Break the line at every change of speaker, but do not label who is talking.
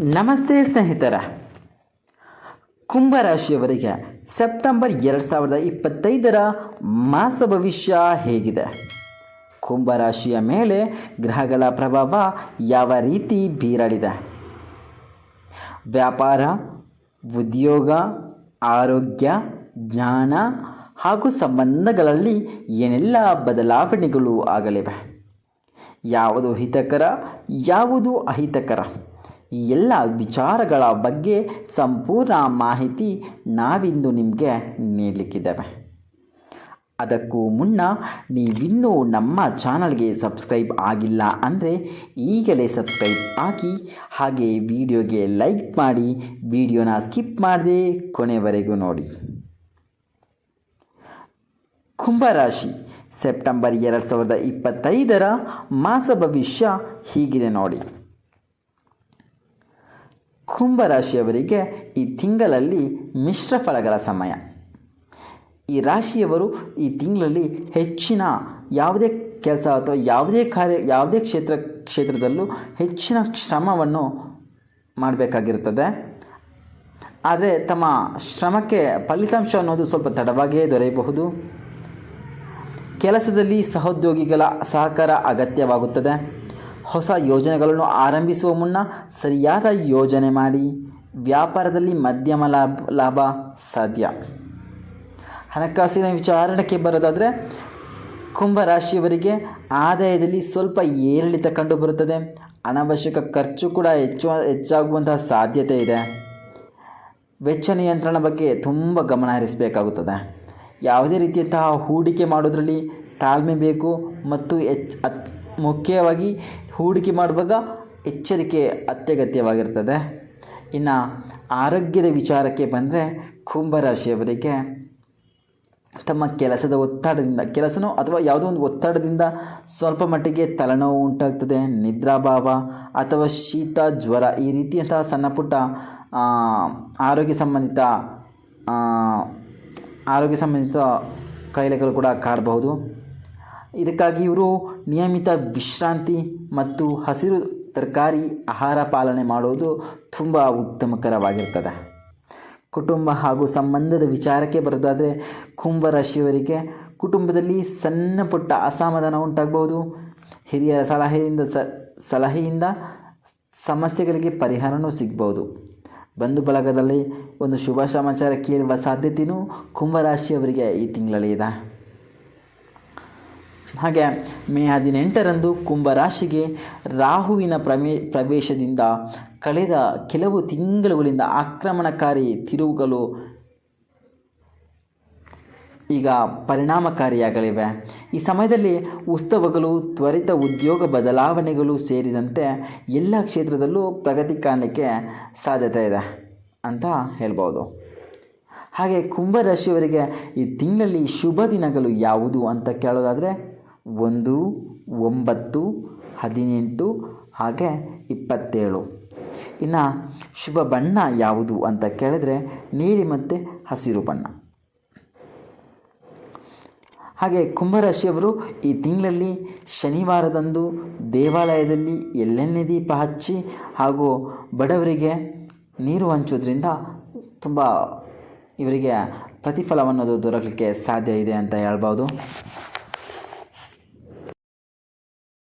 ನಮಸ್ತೆ ಸ್ನೇಹಿತರ. ಕುಂಭರಾಶಿಯವರಿಗೆ ಸೆಪ್ಟೆಂಬರ್ ಎರಡು ಸಾವಿರದ ಇಪ್ಪತ್ತೈದರ ಮಾಸ ಭವಿಷ್ಯ ಹೇಗಿದೆ. ಕುಂಭರಾಶಿಯ ಮೇಲೆ ಗ್ರಹಗಳ ಪ್ರಭಾವ ಯಾವ ರೀತಿ ಬೀರಲಿದೆ? ವ್ಯಾಪಾರ, ಉದ್ಯೋಗ, ಆರೋಗ್ಯ, ಜ್ಞಾನ ಹಾಗೂ ಸಂಬಂಧಗಳಲ್ಲಿ ಏನೆಲ್ಲ ಬದಲಾವಣೆಗಳು ಆಗಲಿವೆ? ಯಾವುದು ಹಿತಕರ, ಯಾವುದು ಅಹಿತಕರ? ಈ ಎಲ್ಲ ವಿಚಾರಗಳ ಬಗ್ಗೆ ಸಂಪೂರ್ಣ ಮಾಹಿತಿ ನಾವಿಂದು ನಿಮಗೆ ನೀಡಲಿಕ್ಕಿದ್ದೇವೆ. ಅದಕ್ಕೂ ಮುನ್ನ ನೀವಿನ್ನೂ ನಮ್ಮ ಚಾನಲ್ಗೆ ಸಬ್ಸ್ಕ್ರೈಬ್ ಆಗಿಲ್ಲ ಅಂದರೆ ಈಗಲೇ ಸಬ್ಸ್ಕ್ರೈಬ್ ಆಗಿ ಹಾಗೆ ವಿಡಿಯೋಗೆ ಲೈಕ್ ಮಾಡಿ ವಿಡಿಯೋನ ಸ್ಕಿಪ್ ಮಾಡದೆ ಕೊನೆವರೆಗೂ ನೋಡಿ. ಕುಂಭರಾಶಿ ಸೆಪ್ಟೆಂಬರ್ ಎರಡು ಸಾವಿರದ ಇಪ್ಪತ್ತೈದರ ಮಾಸ ಭವಿಷ್ಯ ಹೀಗಿದೆ ನೋಡಿ. ಕುಂಭರಾಶಿಯವರಿಗೆ ಈ ತಿಂಗಳಲ್ಲಿ ಮಿಶ್ರ ಫಲಗಳ ಸಮಯ. ಈ ರಾಶಿಯವರು ಈ ತಿಂಗಳಲ್ಲಿ ಹೆಚ್ಚಿನ ಯಾವುದೇ ಕೆಲಸ ಅಥವಾ ಯಾವುದೇ ಕಾರ್ಯ, ಯಾವುದೇ ಕ್ಷೇತ್ರ, ಕ್ಷೇತ್ರದಲ್ಲೂ ಹೆಚ್ಚಿನ ಶ್ರಮವನ್ನು ಮಾಡಬೇಕಾಗಿರುತ್ತದೆ. ಆದರೆ ತಮ್ಮ ಶ್ರಮಕ್ಕೆ ಫಲಿತಾಂಶ ಅನ್ನೋದು ಸ್ವಲ್ಪ ತಡವಾಗಿಯೇ ದೊರೆಯಬಹುದು. ಕೆಲಸದಲ್ಲಿ ಸಹೋದ್ಯೋಗಿಗಳ ಸಹಕಾರ ಅಗತ್ಯವಾಗುತ್ತದೆ. ಹೊಸ ಯೋಜನೆಗಳನ್ನು ಆರಂಭಿಸುವ ಮುನ್ನ ಸರಿಯಾದ ಯೋಜನೆ ಮಾಡಿ ವ್ಯಾಪಾರದಲ್ಲಿ ಮಧ್ಯಮ ಲಾಭ ಲಾಭ ಸಾಧ್ಯ. ಹಣಕಾಸಿನ ವಿಚಾರಣಕ್ಕೆ ಬರೋದಾದರೆ ಕುಂಭರಾಶಿಯವರಿಗೆ ಆದಾಯದಲ್ಲಿ ಸ್ವಲ್ಪ ಏರಿಳಿತ ಕಂಡುಬರುತ್ತದೆ. ಅನವಶ್ಯಕ ಖರ್ಚು ಕೂಡ ಹೆಚ್ಚು, ಹೆಚ್ಚಾಗುವಂತಹ ಸಾಧ್ಯತೆ ಇದೆ. ವೆಚ್ಚ ನಿಯಂತ್ರಣ ಬಗ್ಗೆ ತುಂಬ ಗಮನ ಹರಿಸಬೇಕಾಗುತ್ತದೆ. ಯಾವುದೇ ರೀತಿಯಂತಹ ಹೂಡಿಕೆ ಮಾಡೋದರಲ್ಲಿ ತಾಳ್ಮೆ ಬೇಕು ಮತ್ತು ಹೆಚ್ಚು ಮುಖ್ಯವಾಗಿ ಹೂಡಿಕೆ ಮಾಡುವಾಗ ಎಚ್ಚರಿಕೆ ಅತ್ಯಗತ್ಯವಾಗಿರ್ತದೆ. ಇನ್ನು ಆರೋಗ್ಯದ ವಿಚಾರಕ್ಕೆ ಬಂದರೆ ಕುಂಭರಾಶಿಯವರಿಗೆ ತಮ್ಮ ಕೆಲಸದ ಒತ್ತಡದಿಂದ, ಕೆಲಸನೋ ಅಥವಾ ಯಾವುದೋ ಒಂದು ಒತ್ತಡದಿಂದ ಸ್ವಲ್ಪ ಮಟ್ಟಿಗೆ ತಲೆನೋವು ಉಂಟಾಗ್ತದೆ, ನಿದ್ರಾಭಾವ ಅಥವಾ ಶೀತ, ಜ್ವರ ಈ ರೀತಿಯಂತಹ ಸಣ್ಣ ಪುಟ್ಟ ಆರೋಗ್ಯ ಸಂಬಂಧಿತ ಆರೋಗ್ಯ ಸಂಬಂಧಿತ ಕಾಯಿಲೆಗಳು ಕೂಡ ಕಾಡಬಹುದು ಇದಕ್ಕಾಗಿ ಇವರು ನಿಯಮಿತ ವಿಶ್ರಾಂತಿ ಮತ್ತು ಹಸಿರು ತರಕಾರಿ ಆಹಾರ ಪಾಲನೆ ಮಾಡುವುದು ತುಂಬ ಉತ್ತಮಕರವಾಗಿರ್ತದೆ ಕುಟುಂಬ ಹಾಗೂ ಸಂಬಂಧದ ವಿಚಾರಕ್ಕೆ ಬರೋದಾದರೆ ಕುಂಭರಾಶಿಯವರಿಗೆ ಕುಟುಂಬದಲ್ಲಿ ಸಣ್ಣ ಪುಟ್ಟ ಅಸಮಾಧಾನ ಉಂಟಾಗಬಹುದು. ಹಿರಿಯರ ಸಲಹೆಯಿಂದ ಸ, ಸಲಹೆಯಿಂದ ಸಮಸ್ಯೆಗಳಿಗೆ ಪರಿಹಾರವೂ ಸಿಗ್ಬೋದು ಬಂಧು ಬಳಗದಲ್ಲಿ ಒಂದು ಶುಭ ಸಮಾಚಾರ ಕೇಳುವ ಸಾಧ್ಯತೆಯೂ ಕುಂಭರಾಶಿಯವರಿಗೆ ಈ ತಿಂಗಳಲ್ಲಿ ಇದೆ. ಹಾಗೆ ಮೇ ಹದಿನೆಂಟರಂದು ಕುಂಭರಾಶಿಗೆ ರಾಹುವಿನ ಪ್ರಮೇ, ಪ್ರವೇಶದಿಂದ ಕಳೆದ ಕೆಲವು ತಿಂಗಳುಗಳಿಂದ ಆಕ್ರಮಣಕಾರಿ ತಿರುವುಗಳು ಈಗ ಪರಿಣಾಮಕಾರಿಯಾಗಲಿವೆ. ಈ ಸಮಯದಲ್ಲಿ ಉತ್ಸವಗಳು ತ್ವರಿತ ಉದ್ಯೋಗ ಬದಲಾವಣೆಗಳು ಸೇರಿದಂತೆ ಎಲ್ಲ ಕ್ಷೇತ್ರದಲ್ಲೂ ಪ್ರಗತಿ ಕಾಣಲಿಕ್ಕೆ ಸಾಧ್ಯತೆ ಇದೆ ಅಂತ ಹೇಳ್ಬೋದು. ಹಾಗೆ ಕುಂಭರಾಶಿಯವರಿಗೆ ಈ ತಿಂಗಳಲ್ಲಿ ಶುಭ ದಿನಗಳು ಯಾವುದು ಅಂತ ಕೇಳೋದಾದರೆ ಒಂದು, ಒಂಬತ್ತು, ಹದಿನೆಂಟು, ಹಾಗೆ ಇಪ್ಪತ್ತೇಳು. ಇನ್ನು ಶುಭ ಬಣ್ಣ ಯಾವುದು ಅಂತ ಕೇಳಿದ್ರೆ ನೀಲಿ ಮತ್ತು ಹಸಿರು ಬಣ್ಣ. ಹಾಗೆ ಕುಂಭರಾಶಿಯವರು ಈ ತಿಂಗಳಲ್ಲಿ ಶನಿವಾರದಂದು ದೇವಾಲಯದಲ್ಲಿ ಎಳ್ಳೆಣ್ಣೆ ದೀಪ ಹಚ್ಚಿ ಹಾಗೂ ಬಡವರಿಗೆ ನೀರು ಹಂಚೋದ್ರಿಂದ ತುಂಬ ಇವರಿಗೆ ಪ್ರತಿಫಲವನ್ನೋದು ದೊರಕಲಿಕ್ಕೆ ಸಾಧ್ಯ ಇದೆ ಅಂತ ಹೇಳ್ಬೋದು.